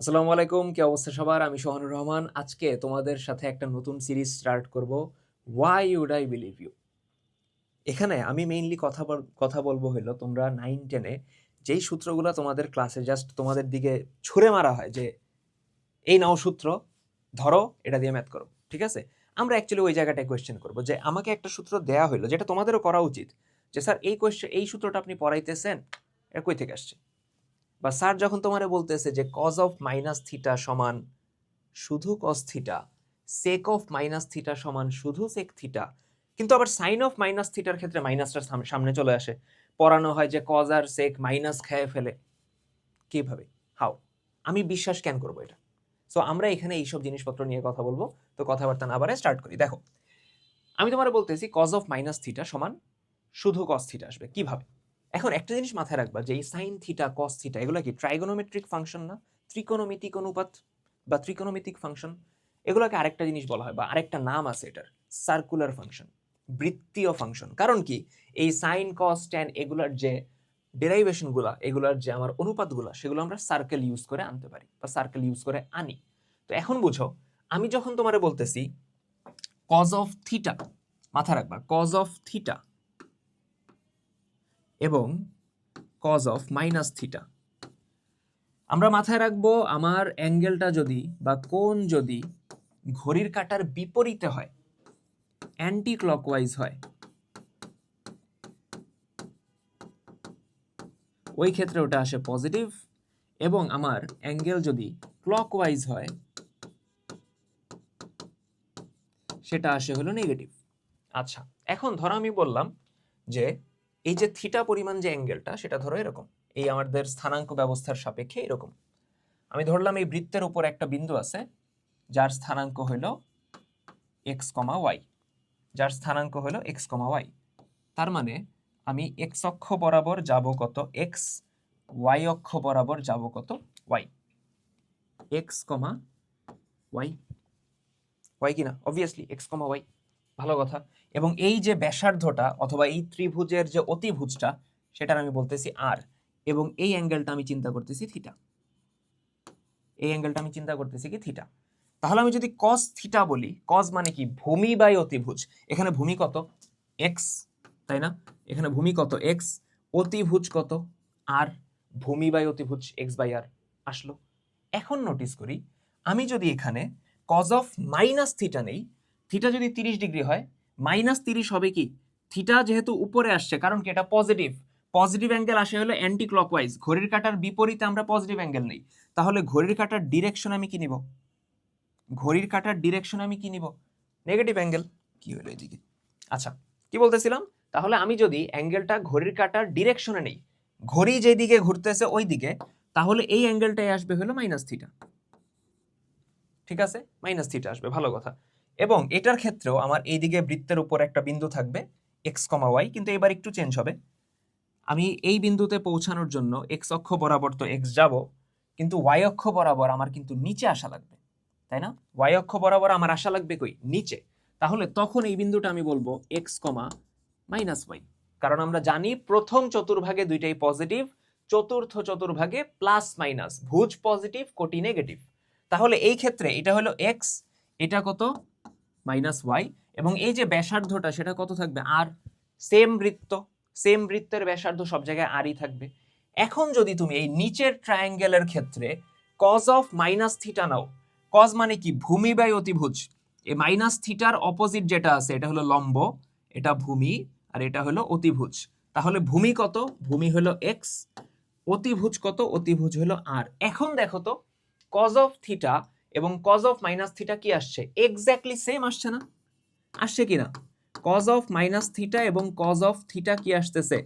আসসালামু আলাইকুম, কি অবস্থা সবার? আমি সোহানুর রহমান। আজকে তোমাদের সাথে একটা নতুন সিরিজ স্টার্ট করব why would I believe you এখানে আমি মেইনলি কথা কথা বলব হলো তোমরা নাইন টেনে যেই সূত্রগুলো তোমাদের ক্লাসে জাস্ট তোমাদের দিকে ছুঁড়ে মারা হয় যে, এই নাও সূত্র, ধরো, এটা দিয়ে ম্যাথ করো, ঠিক আছে? আমরা অ্যাকচুয়ালি ওই জায়গাটায় কোয়েশ্চেন করব যে, আমাকে একটা সূত্র দেয়া হলো যেটা তোমাদেরও করা উচিত, যে, স্যার, এই কোয়েশ্চেন এই সূত্রটা আপনি পড়াইতেছেন, এটা কই থেকে আসছে? বা স্যার যখন তোমারে বলতেছে যে কজ অফ মাইনাস থিটা সমান শুধু cos theta sec of minus theta সমান শুধু সেক থিটা কিন্তু আবার সাইন অফ মাইনাস থিটার ক্ষেত্রে মাইনাসটা সামনে চলে আসে। পড়ানো হয় যে কজ আর সেক মাইনাস খেয়ে ফেলে। কীভাবে? হাও আমি বিশ্বাস কেন করব এটা? সো আমরা এখানে এইসব জিনিসপত্র নিয়ে কথা বলব। তো কথাবার্তা না আবার স্টার্ট করি। দেখো, আমি তোমার বলতেছি কজ অফ মাইনাস থিটা সমান শুধু কস থিটা আসবে। কীভাবে? এখন একটা জিনিস মাথায় রাখবা যে এই সাইন থিটা কস থিটা এগুলো কি ট্রাইগোনোমেট্রিক ফাংশন না? ত্রিকোণমিতিক অনুপাত বা ত্রিকোণমিতিক ফাংশন এগুলোকে আরেকটা জিনিস বলা হয় বা আরেকটা নাম আছে এটার সার্কুলার ফাংশন বৃত্তীয় ফাংশন কারণ কি? এই সাইন কস ট্যান এগুলার যে ডেরাইভেশনগুলো এগুলার যে আমার অনুপাতগুলো সেগুলো আমরা সার্কেল ইউজ করে আনতে পারি বা সার্কেল ইউজ করে আনি। তো এখন বুঝো, আমি যখন তোমারে বলতেছি কজ অফ থিটা মাথা রাখবা কজ অফ থিটা এবং কজ অফ মাইনাস থিটা আমরা মাথায় রাখব, আমার অ্যাঙ্গেলটা যদি বা কোণ যদি ঘড়ির কাঁটার বিপরীতে হয় অ্যান্টি ক্লকওয়াইজ হয়, ওই ক্ষেত্রে ওটা আসে পজিটিভ এবং আমার অ্যাঙ্গেল যদি ক্লকওয়াইজ হয়, সেটা আসে হলো নেগেটিভ আচ্ছা এখন ধরো আমি বললাম যে এই যে থিটা পরিমাণ যে অ্যাঙ্গেলটা সেটা ধরো এরকম। এই আমাদের স্থানাঙ্ক ব্যবস্থার সাপেক্ষে এরকম। আমি ধরলাম এই বৃত্তের উপর একটা বিন্দু আছে, যার স্থানাঙ্ক হলো এক্স কমা ওয়াই যার স্থানাঙ্ক হলো এক্স কমা ওয়াই তার মানে আমি এক্স অক্ষ বরাবর যাব কত এক্স ওয়াই অক্ষ বরাবর যাব কত Y X comma Y Y কিনা? অবভিয়াসলি এক্স কমা ওয়াই ভালো কথা। এবং এই যে ব্যাসার্ধটা অথবা এই ত্রিভুজের যে অতিভুজটা, সেটার আমি বলতেছি আর এবং এই অ্যাঙ্গেলটা আমি চিন্তা করতেছি থিটা এই অ্যাঙ্গেলটা আমি চিন্তা করতেছি কি থিটা তাহলে আমি যদি কস থিটা বলি কস মানে কি? ভূমি বাই অতিভুজ। এখানে ভূমি কত? এক্স তাই না? এখানে ভূমি কত? এক্স অতিভুজ কত? আর ভূমি বাই অতিভুজ এক্স বাই আর আসলো। এখন নোটিস করি, আমি যদি এখানে কজ অফ মাইনাস থিটা নেই থিটা যদি তিরিশ ডিগ্রি হয় মাইনাস তিরিশ হবে কি? থিটা যেহেতু উপরে আসছে, কারণ কি? এটা পজিটিভ পজিটিভ অ্যাঙ্গেল আসে হলো অ্যান্টি ক্লকওয়াইজ ঘড়ির কাটার বিপরীতে আমরা পজিটিভ অ্যাঙ্গেল নেই। তাহলে ঘড়ির কাটার ডিরেকশন আমি কি নিব? ঘড়ির কাটার ডিরেকশন আমি কি নিব? নেগেটিভ অ্যাঙ্গেল কি হলো এদিকে? আচ্ছা কি বলতেছিলাম? তাহলে আমি যদি অ্যাঙ্গেলটা ঘড়ির কাটার ডিরেকশনে নেই, ঘড়ি যেদিকে ঘুরতেছে ওই দিকে তাহলে এই অ্যাঙ্গেলটাই আসবে হলো মাইনাস থিটা ঠিক আছে? মাইনাস থিটা আসবে, ভালো কথা। এবং এটার ক্ষেত্রেও আমার এইদিকে বৃত্তের উপর একটা বিন্দু থাকবে এক্স কমা ওয়াই কিন্তু এবার একটু চেঞ্জ হবে। আমি এই বিন্দুতে পৌঁছানোর জন্য এক্স অক্ষ বরাবর তো এক্স যাব, কিন্তু ওয়াই অক্ষ বরাবর আমার কিন্তু নিচে আসা লাগবে, তাই না? ওয়াই অক্ষ বরাবর আমার আসা লাগবে কই? নিচে। তাহলে তখন এই বিন্দুটা আমি বলব এক্স কমা মাইনাস ওয়াই কারণ আমরা জানি প্রথম চতুর্ভাগে দুইটাই পজিটিভ চতুর্থ চতুর্ভাগে প্লাস মাইনাস ভুজ পজিটিভ কোটি নেগেটিভ তাহলে এই ক্ষেত্রে এটা হলো এক্স এটা কত? মাইনাস ওয়াই এবং এই যে ব্যাসার্ধটা সেটা কত থাকবে? আর সেম বৃত্ত সেম বৃত্তের ব্যাসার্ধ সব জায়গায় আরই থাকবে। এখন যদি তুমি এই নিচের ট্রায়াঙ্গেলের ক্ষেত্রে cos of minus theta now cos মানে কি? ভূমি বাই অতিভুজ। এই মাইনাস থিটার অপোজিট যেটা আছে, এটা হলো লম্ব, এটা ভূমি, আর এটা হলো অতিভুজ। তাহলে ভূমি কত? ভূমি হলো এক্স অতিভুজ কত? অতিভুজ হলো আর এখন দেখো তো কজ অফ থিটা এবং কজ অফ মাইনাস থিটা কি আসছে? এক্স্যাক্টলি সেম আসছে না? আসছে কি না? কজ অফ মাইনাস থিটা এবং কজ অফ থিটা কি আসতেছে?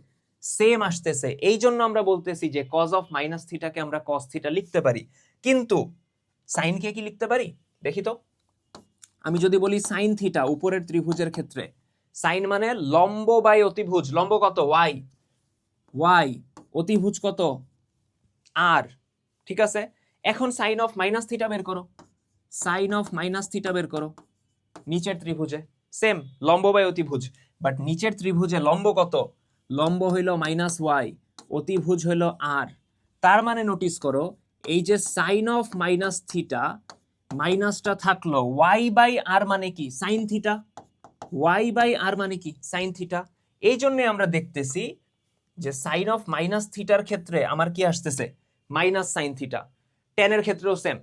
সেম আসতেছে। এই জন্য আমরা বলতেছি যে কজ অফ মাইনাস থিটাকে আমরা কজ থিটা লিখতে পারি। কিন্তু সাইনকে কি লিখতে পারি? দেখি তো। আমি যদি বলি সাইন থিটা উপরের ত্রিভুজের ক্ষেত্রে সাইন মানে লম্ব বাই অতিভুজ। লম্ব কত? ওয়াই ওয়াই অতিভুজ কত? আর ঠিক আছে? এখন সাইন অফ মাইনাস থিটা বের করো। সাইন অফ মাইনাস থিটা বের করো। নিচের ত্রিভুজে। সেম লম্ব বাই অতিভুজ বাট নিচের ত্রিভুজে লম্ব কত? লম্ব হইল মাইনাস ওয়াই অতিভুজ হইল আর তার মানে নোটিস করো, এই যে সাইন অফ মাইনাস থিটা মাইনাসটা থাকল ওয়াই বাই আর মানে কি? সাইন থিটা ওয়াই বাই আর মানে কি? সাইন থিটা এই জন্যে আমরা দেখতেছি যে সাইন অফ মাইনাস থিটার ক্ষেত্রে আমার কি আসতেছে? মাইনাস সাইন থিটা টেনের ক্ষেত্রেও সেম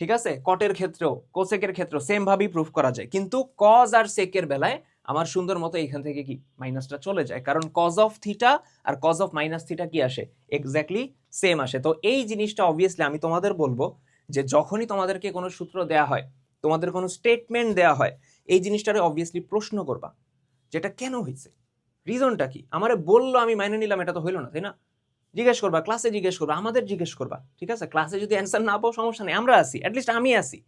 ঠিক আছে? কটের ক্ষেত্রেও কোসেকের ক্ষেত্রেও সেম ভাবেই প্রুফ করা যায়। কিন্তু কজ আর সেকের বেলায় আমার সুন্দর মতো এখান থেকে কি মাইনাসটা চলে যায়। কারণ কজ অফ থিটা আর কজ অফ মাইনাস থিটা কি আসে? এক্স্যাক্টলি সেম আসে। তো এই জিনিসটা অবভিয়াসলি আমি তোমাদের বলব যে যখনই তোমাদেরকে কোনো সূত্র দেয়া হয়, তোমাদের কোনো স্টেটমেন্ট দেয়া হয়, এই জিনিসটারে অবভিয়াসলি প্রশ্ন করবা। যেটা কেন হয়েছে রিজনটা কি? আমারে বলল আমি মাইনে নিলাম, এটা তো হইল না, তাই না? জিজ্ঞেস করবা ক্লাসে জিজ্ঞেস করবা, আমাদের জিজ্ঞেস করবা, ঠিক আছে? ক্লাসে যদি অ্যান্সার না পাও, সমস্যা নেই, আমরা আসি অ্যাটলিস্ট আমি আসি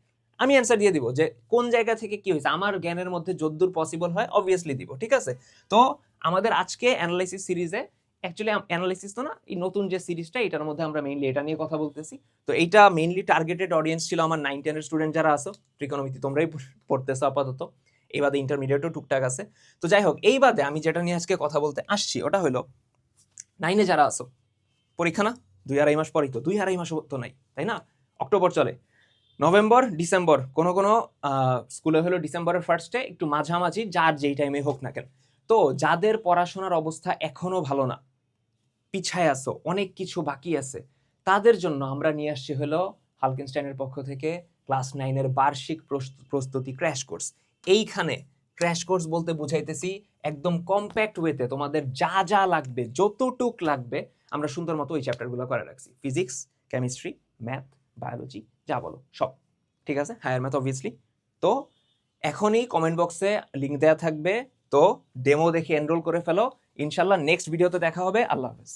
আমি অ্যান্সার দিয়ে দিব যে কোন জায়গা থেকে কি হয়েছে, আমার জ্ঞানের মধ্যে যদ্দূর পসিবল হয় অবভিয়াসলি দিব, ঠিক আছে? তো আমাদের আজকে অ্যানালাইসিস সিরিজে অ্যাকচুয়ালি অ্যানালাইসিস তো না, এই নতুন যে সিরিজটা এটার মধ্যে আমরা মেইনলি এটা নিয়ে কথা বলতেছি। তো এইটা মেইনলি টার্গেটেড অডিয়েন্স ছিল আমার নাইন টেনের স্টুডেন্ট যারা আসো ট্রিকোনমিতি তোমরাই পড়তেছো আপাতত। এই বাদে ইন্টারমিডিয়েটও টুকটাক আছে। তো যাই হোক, এই বাদে আমি যেটা নিয়ে আজকে কথা বলতে আসছি, ওটা হলো নাইনে যারা আছো পরীক্ষা না? দুই আড়াই মাস পরই তো। দুই আড়াই মাস তো নাই, তাই না? অক্টোবর চলে। নভেম্বর, ডিসেম্বর, কোনো কোনো স্কুলে হলো ডিসেম্বরের ফার্স্টে একটু মাঝামাঝি, যার যেই টাইমে হোক না কেন। তো যাদের পড়াশোনার অবস্থা এখনও ভালো না, পিছায় আছো, অনেক কিছু বাকি আছে, তাদের জন্য আমরা নিয়ে আসছি হলো হালকিনস্টাইনের পক্ষ থেকে ক্লাস নাইনের বার্ষিক প্রস্ত- প্রস্তুতি ক্র্যাশ কোর্স এইখানে ক্র্যাশ কোর্স বলতে বুঝাইতেছি, একদম কম্প্যাক্ট ওয়েতে তোমাদের যা যা লাগবে, যতটুক লাগবে আমরা সুন্দর মতো ওই চ্যাপ্টারগুলো করে রাখছি। ফিজিক্স কেমিস্ট্রি ম্যাথ বায়োলজি যা বলো, সব। ঠিক আছে? হায়ার ম্যাথ অবভিয়াসলি তো এখনই কমেন্ট বক্সে লিঙ্ক দেওয়া থাকবে। তো ডেমো দেখে এনরোল করে ফেলো। ইনশাল্লাহ নেক্সট ভিডিওতে দেখা হবে। আল্লাহ হাফেজ।